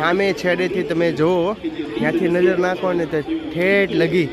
સામે છેડેથી તમે જુઓ ત્યાંથી નજર નાખો ને તો ઠેઠ લગી.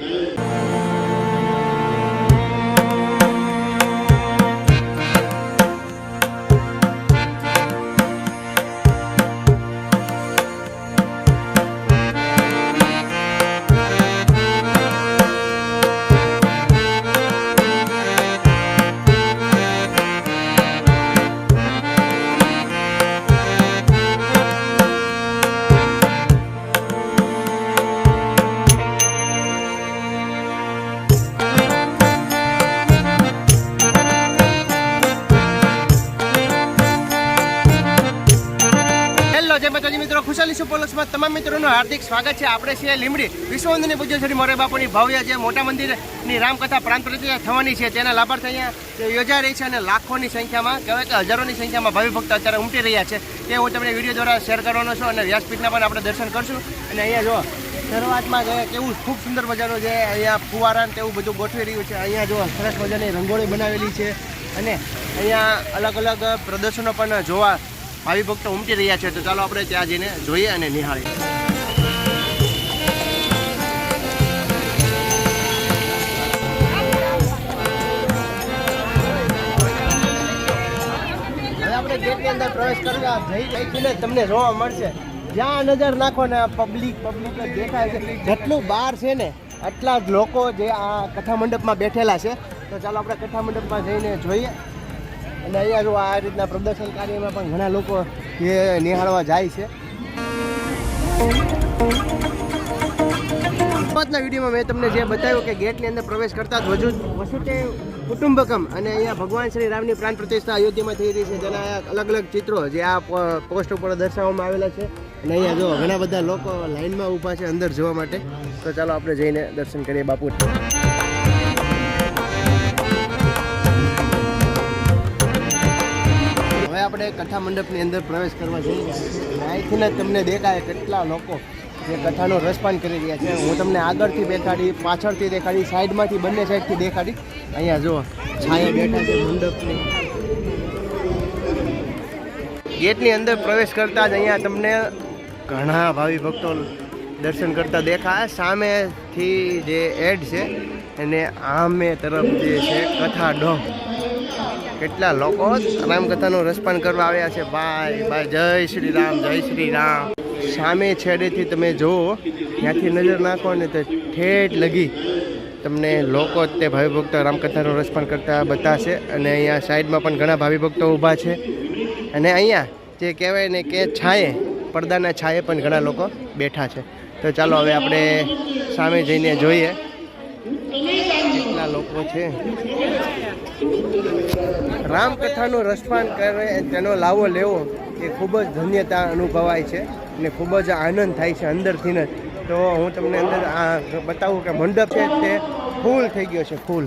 જય માતાજી મિત્રો, ખુશાલી સુપોલસમાં તમામ મિત્રોનું હાર્દિક સ્વાગત છે. આપણે છીએ લીમડી વિશ્વવંદની પૂજ્ય શ્રી મોરે બાપુની ભવ્ય જે મોટા મંદિરની રામકથા પ્રાંત પ્રતિષ્ઠા થવાની છે. તેના લાભાર્થી અહીંયા યોજાઈ રહી છે અને લાખોની સંખ્યામાં, કહેવાય કે હજારોની સંખ્યામાં ભાવિ ભક્તો અત્યારે ઉમટી રહ્યા છે. તે હું તમને વીડિયો દ્વારા શેર કરવાનો છું અને વ્યાસપીઠના પણ આપણે દર્શન કરશું. અને અહીંયા જો, શરૂઆતમાં જે કેવું ખૂબ સુંદર મજાનું છે અહીંયા ફુવારા તેવું બધું ગોઠવી રહ્યું છે. અહીંયા જો સરસ મજાની રંગોળી બનાવેલી છે. અને અહીંયા અલગ અલગ પ્રદર્શનો પણ જોવા ભાવિ ભક્તો ઉમટી રહ્યા છે, તો ચાલો આપણે ત્યાં જઈને જોઈએ અને નિહાળીએ. આપણે ગેટની અંદર પ્રવેશ કરવા જઈ જઈ છે ને, તમને જોવા મળશે. જ્યાં નજર નાખો ને પબ્લિક પબ્લિક દેખાય છે. જેટલું બહાર છે ને આટલા જ લોકો જે આ કથા મંડપમાં બેઠેલા છે. તો ચાલો આપણે કથા મંડપમાં જઈને જોઈએ. અને અહીંયા જો આ રીતના પ્રદર્શન કાર્યમાં પણ ઘણા લોકો એ નિહાળવા જાય છે. શરૂઆતના વિડીયોમાં મેં તમને જે બતાવ્યું કે ગેટની અંદર પ્રવેશ કરતા જ વજુ વસુતે કુટુંબકમ અને અહીંયા ભગવાન શ્રી રામની પ્રાણ પ્રતિષ્ઠા અયોધ્યામાં થઈ રહી છે. જેના અલગ અલગ ચિત્રો જે આ પોસ્ટ ઉપર દર્શાવવામાં આવેલા છે. અને અહીંયા જો ઘણા બધા લોકો લાઈનમાં ઊભા છે અંદર જોવા માટે. તો ચાલો આપણે જઈને દર્શન કરીએ બાપુ આપણે કથા મંડપની અંદર પ્રવેશ કરવા જોઈએ અહીંથી જ તમને દેખાય કેટલા લોકો જે કથાનો રસપાન કરી રહ્યા છે. હું તમને આગળથી દેખાડી, પાછળથી દેખાડી, સાઈડમાંથી બંને સાઈડથી દેખાડી. અહીંયા જુઓ, છાયા બેઠા છે મંડપની. ગેટની અંદર પ્રવેશ કરતા જ અહીંયા તમને ઘણા ભાવિ ભક્તો દર્શન કરતા દેખાય. સામેથી જે એડ છે અને આમે તરફ જે છે કથા ડોમ કેટલા લોકો રામકથાનું રસપાન કરવા આવ્યા છે. ભાઈ ભાઈ જય શ્રી રામ, જય શ્રી રામ. સામે છેડેથી તમે જુઓ, ત્યાંથી નજર નાખો ને તો ઠેઠ લગી તમને લોકો જ તે ભાવિ ભક્તો રામકથાનું રસપાન કરતા બતાશે. અને અહીંયા સાઈડમાં પણ ઘણા ભાવિ ભક્તો ઊભા છે. અને અહીંયા જે કહેવાય ને કે છાંયે, પડદાના છાંયે પણ ઘણા લોકો બેઠા છે. તો ચાલો હવે આપણે સામે જઈને જોઈએ. કેટલા લોકો છે? રામકથાનું રસપાન કરે તેનો લાવો લેવો એ ખૂબ જ ધન્યતા અનુભવાય છે અને ખૂબ જ આનંદ થાય છે અંદરથી જ તો હું તમને અંદર આ બતાવું કે મંડપ છે તે ફૂલ થઈ ગયો છે, ફૂલ.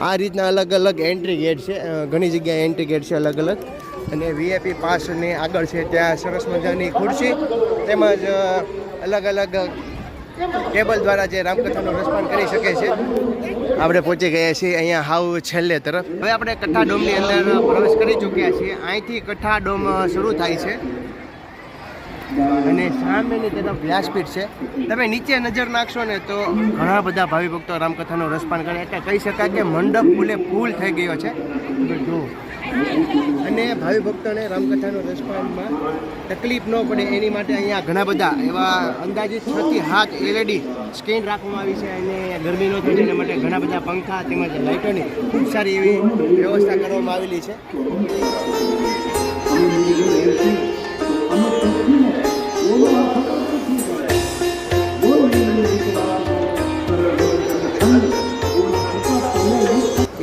આ રીતના અલગ અલગ એન્ટ્રી ગેટ છે ઘણી જગ્યાએ એન્ટ્રી ગેટ છે અલગ અલગ. અને વીઆઈપી પાસની આગળ છે ત્યાં સરસ મજાની ખુરશી તેમજ અલગ અલગ ટેબલ દ્વારા જે રામકથાનું રસપાન કરી શકે છે. આપણે પહોંચી ગયા છીએ અહીંયા હાવ છેલ્લે તરફ. હવે આપણે કથા ડોમની અંદર પ્રવેશ કરી ચૂક્યા છીએ. અહીંથી કથા ડોમ શરૂ થાય છે. અને સામેની તરફ વ્યાસપીઠ છે. તમે નીચે નજર નાખશો ને તો ઘણા બધા ભાવિ ભક્તો રામકથાનું રસપાન કરે. એટલે કહી શકાય કે મંડપ ફૂલે ફૂલ થઈ ગયો છે. તમે અને ભાવિ ભક્તોને રામકથાનું રસપાનમાં તકલીફ ન પડે એની માટે અહીંયા ઘણા બધા એવા અંદાજિત પ્રતિ હાથ એલઈડી સ્ક્રીન રાખવામાં આવી છે અને ગરમી ન થાય માટે ઘણા બધા પંખા તેમજ લાઇટોની ખૂબ સારી એવી વ્યવસ્થા કરવામાં આવેલી છે.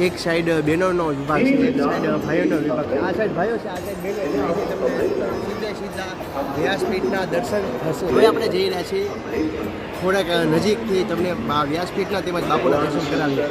એક સાઈડ બેનોનો વિભાગ છે. એક સાઈડ ભાઈઓનો વિભાગ છે. આ સાઈડ ભાઈઓ છે આ સાઈડ બહેનો તમને સીધા વ્યાસપીઠના દર્શન થશે. હવે આપણે જઈ રહ્યા છીએ થોડાક નજીકથી તમને વ્યાસપીઠના તેમજ બાપુના દર્શન કરાવીએ.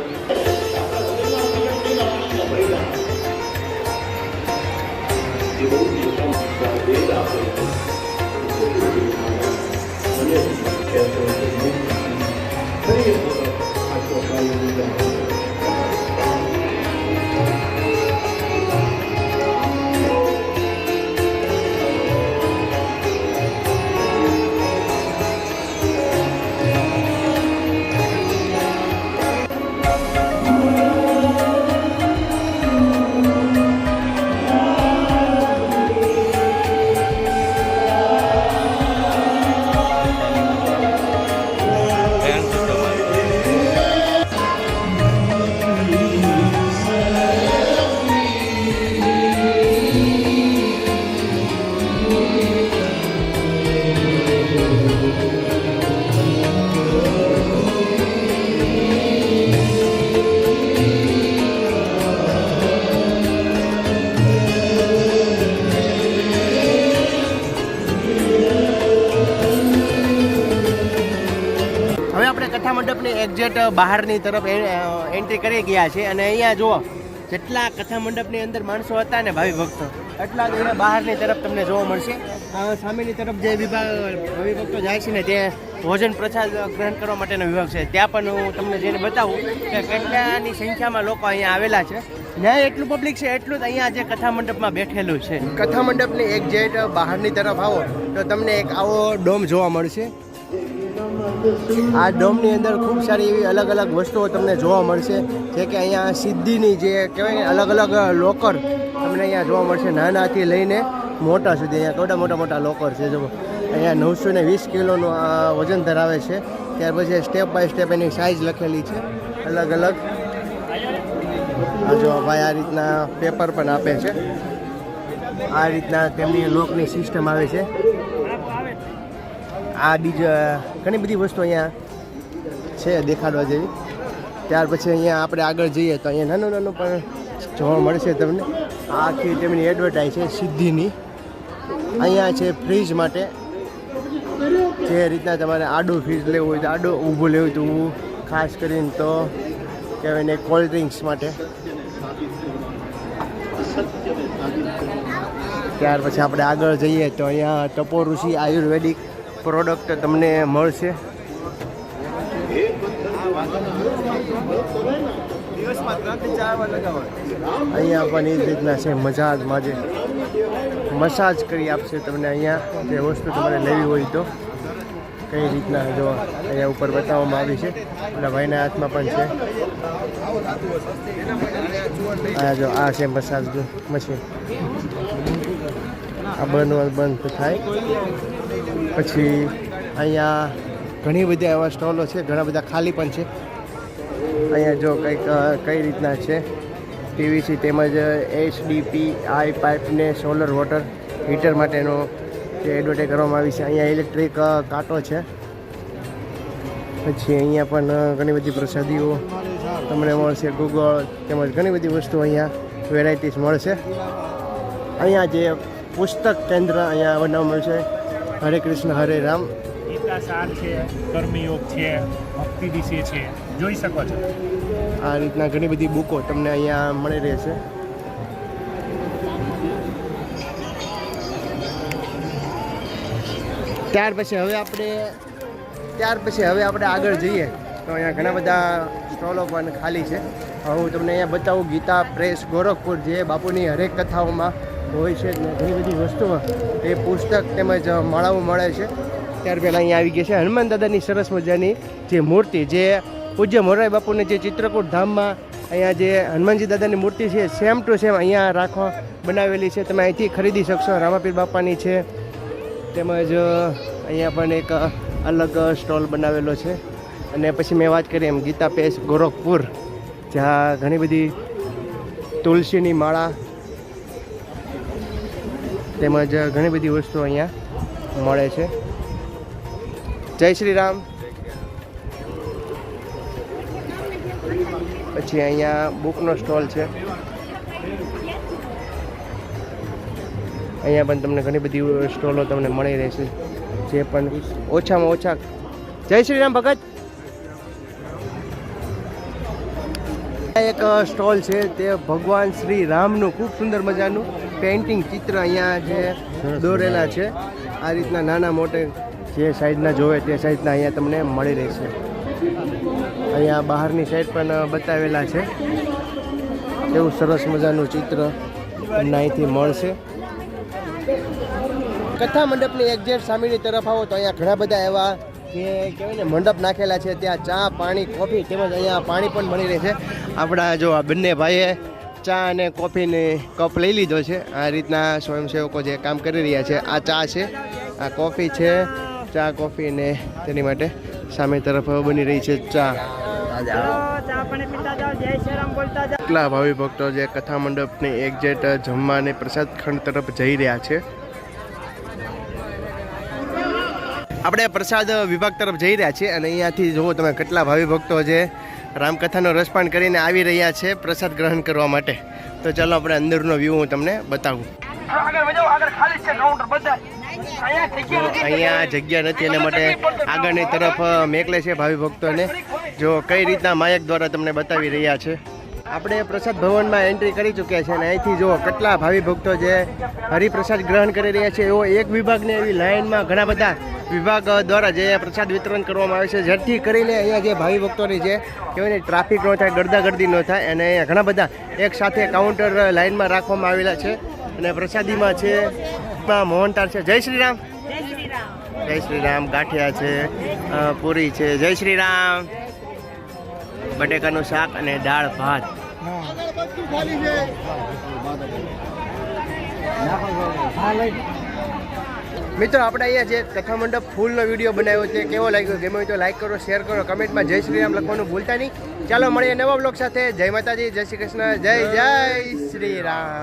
મંડપની એક્ઝેક્ટ બહારની તરફ એન્ટ્રી કરી ગયા છે. અને અહીંયા જુઓ, જેટલા કથા મંડપની અંદર માણસો હતા ને ભાવિ ભક્તો, એટલા જ બહારની તરફ તમને જોવા મળશે. સામેની તરફ જે વિભાગ, ભાવિ ભક્તો જાય છે ને, તે ભોજન પ્રસાદ ગ્રહણ કરવા માટેનો વિભાગ છે. ત્યાં પણ હું તમને જેને બતાવું કે કેટલાની સંખ્યામાં લોકો અહીંયા આવેલા છે. ત્યાં એટલું પબ્લિક છે, એટલું જ અહીંયા જે કથા મંડપમાં બેઠેલું છે. કથા મંડપની એક જેટ બહારની તરફ આવો, તો તમને એક આવો ડોમ જોવા મળશે. આ ડોમની અંદર ખૂબ સારી એવી અલગ અલગ વસ્તુઓ તમને જોવા મળશે. જે કે અહીંયા સિદ્ધિની જે કહેવાય અલગ અલગ લોકર તમને અહીંયા જોવા મળશે નાનાથી લઈને મોટા સુધી. અહીંયા કેવડા મોટા મોટા લોકર છે જો અહીંયા નવસો ને વીસ કિલોનું આ વજન ધરાવે છે. ત્યાર પછી સ્ટેપ બાય સ્ટેપ એની સાઇઝ લખેલી છે. અલગ અલગ. જો ભાઈ આ રીતના પેપર પણ આપે છે. આ રીતના તેમની લોકની સિસ્ટમ આવે છે. આ બીજા ઘણી બધી વસ્તુ અહીંયા છે દેખાડવા જેવી. ત્યાર પછી અહીંયા આપણે આગળ જઈએ તો અહીંયા નાનું નાનું પણ જોવા મળશે તમને. આખી તેમની એડવર્ટાઈઝ છે સિદ્ધિની. અહીંયા છે ફ્રીજ માટે. જે રીતના તમારે આડું ફ્રીજ લેવું હોય તો આડું ઊભું લેવું તો ખાસ કરીને તો કહેવાય ને કોલ્ડ ડ્રિંક્સ માટે. ત્યાર પછી આપણે આગળ જઈએ તો અહીંયા તપોઋષિ આયુર્વેદિક. પ્રોડક્ટ તમને મળશે. અહીંયા પણ એ રીતના છે મજાજ માજે મસાજ કરી આપશે તમને અહીંયા, જે વસ્તુ તમારે લેવી હોય તો. કઈ રીતના જો અહીંયા ઉપર બતાવવામાં આવી છે. એટલે ભાઈના હાથમાં પણ છે. આ જો, આ છે મસાજ મશીન. આ બંધ બંધ થાય. પછી અહીંયા ઘણી બધી એવા સ્ટોલો છે, ઘણા બધા ખાલી પણ છે. અહીંયા જો કંઈક કઈ રીતના છે? પીવીસી તેમજ એચડીપી, આઈ પાઇપ ને સોલર વોટર હીટર માટેનો જે એડવર્ટાઇઝ કરવામાં આવી છે. અહીંયા ઇલેક્ટ્રિક કાંટો છે. પછી અહીંયા પણ ઘણી બધી પ્રસાદીઓ તમને મળશે. ગૂગળ તેમજ ઘણી બધી વસ્તુ અહીંયા વેરાયટીઝ મળશે. અહીંયા જે પુસ્તક કેન્દ્ર અહીંયા બનાવવામાં છે હરે કૃષ્ણ હરે રામ. ગીતા સાર છે કર્મયોગ છે ભક્તિ વિશે છે. જોઈ શકો છો. આ રીતના ઘણી બધી બુકો તમને અહીંયા મળી રહેશે. ત્યાર પછી હવે આપણે ત્યાર પછી હવે આપણે આગળ જઈએ. તો અહીંયા ઘણા બધા સ્ટોલો પણ ખાલી છે. હું તમને અહીંયા બતાવું ગીતા પ્રેસ ગોરખપુર જે બાપુની હરેક કથાઓમાં હોય છે, ઘણી બધી વસ્તુઓ એ પુસ્તક તેમજ માળાઓ મળે છે. ત્યાર પહેલાં અહીંયા આવી ગઈ છે હનુમાન દાદાની સરસ મજાની જે મૂર્તિ, જે પૂજ્ય મોરારી બાપુને જે ચિત્રકૂટ ધામમાં અહીંયા જે હનુમાનજી દાદાની મૂર્તિ છે સેમ ટુ સેમ અહીંયા રાખવા બનાવેલી છે. તમે અહીંથી ખરીદી શકશો, રામાપીર બાપાની છે. તેમજ અહીંયા પણ એક અલગ સ્ટોલ બનાવેલો છે. અને પછી મેં વાત કરી એમ ગીતા પેસ ગોરખપુર, જ્યાં ઘણી બધી તુલસીની માળા તેમજ ઘણી બધી વસ્તુઓ અહીંયા મળે છે. જય શ્રી રામ. પછી અહીંયા બુકનો સ્ટોલ છે. અહીંયા પણ તમને ઘણી બધી સ્ટોલો તમને મળી રહેશે. જે પણ ઓછામાં ઓછા જય શ્રી રામ ભગત. એક સ્ટોલ છે તે ભગવાન શ્રી રામનું, ખૂબ સુંદર મજાનું. પેઇન્ટિંગ ચિત્ર અહીંયા જે દોરેલા છે, આ રીતના નાના મોટે જે સાઈઝના જોવે તે સાઈઝના અહીંયા તમને મળી રહેશે. અહીંયા બહારની સાઈડ પણ બતાવેલા છે. એવું સરસ મજાનું ચિત્ર તમને અહીંથી મળશે. કથા મંડપની એક્ઝેક્ટ સામેની તરફ આવો તો અહીંયા ઘણા બધા એવા જે કહેવાય ને મંડપ નાખેલા છે. ત્યાં ચા, પાણી, કોફી તેમજ અહીંયા પાણી પણ મળી રહે છે. આપણા જો આ બંને ભાઈએ ચા અને કોફીની કપ લઈ લીધો છે. આ રીતના સ્વયંસેવકો જે કામ કરી રહ્યા છે, આ ચા છે, આ કોફી છે. ચા, કોફી ને તેની માટે સામે તરફ બની રહી છે ચા. કેટલા ભાવિ ભક્તો જે કથા મંડપની એક્ઝેક્ટ જમવા અને પ્રસાદ ખંડ તરફ જઈ રહ્યા છે. આપણે પ્રસાદ વિભાગ તરફ જઈ રહ્યા છીએ અને અહીંયાથી જુઓ તમે કેટલા ભાવિ ભક્તો જે રામકથાનો રસપાન કરીને આવી રહ્યા છે પ્રસાદ ગ્રહણ કરવા માટે. તો ચાલો આપણે અંદરનો વ્યૂ હું તમને બતાવું. અહીંયા જગ્યા નથી, એના માટે આગળની તરફ મેકલે છે ભાવિ ભક્તોને. જો કઈ રીતના માયક દ્વારા તમને બતાવી રહ્યા છે. આપણે પ્રસાદ ભવનમાં એન્ટ્રી કરી ચૂક્યા છે અને અહીંથી જુઓ કેટલા ભાવિ ભક્તો જે હરિપ્રસાદ ગ્રહણ કરી રહ્યા છે. એવો એક વિભાગને એવી લાઇનમાં ઘણા બધા વિભાગ દ્વારા જે પ્રસાદ વિતરણ કરવામાં આવે છે. જેથી કરીને અહીંયા જે ભાવિ ભક્તોની જે કહેવાય ને ટ્રાફિક ન થાય ગરદાગર્દી ન થાય અને અહીંયા ઘણા બધા એક સાથે કાઉન્ટર લાઇનમાં રાખવામાં આવેલા છે અને પ્રસાદીમાં છે મોહનતાર છે. જય શ્રી રામ. જય શ્રી રામ. ગાંઠિયા છે પૂરી છે. જય શ્રી રામ. બટેકાનું શાક અને દાળ ભાત. મિત્રો, આપણે અહીંયા જે કથા મંડપ ફૂલનો વીડિયો બનાવ્યો છે, કેવો લાગ્યો? ગમે તો લાઈક કરો શેર કરો, કમેન્ટમાં જય શ્રી રામ લખવાનું ભૂલતા નહીં. ચાલો, મળીએ નવા બ્લોગ સાથે. જય માતાજી, જય શ્રી કૃષ્ણ, જય જય શ્રી રામ.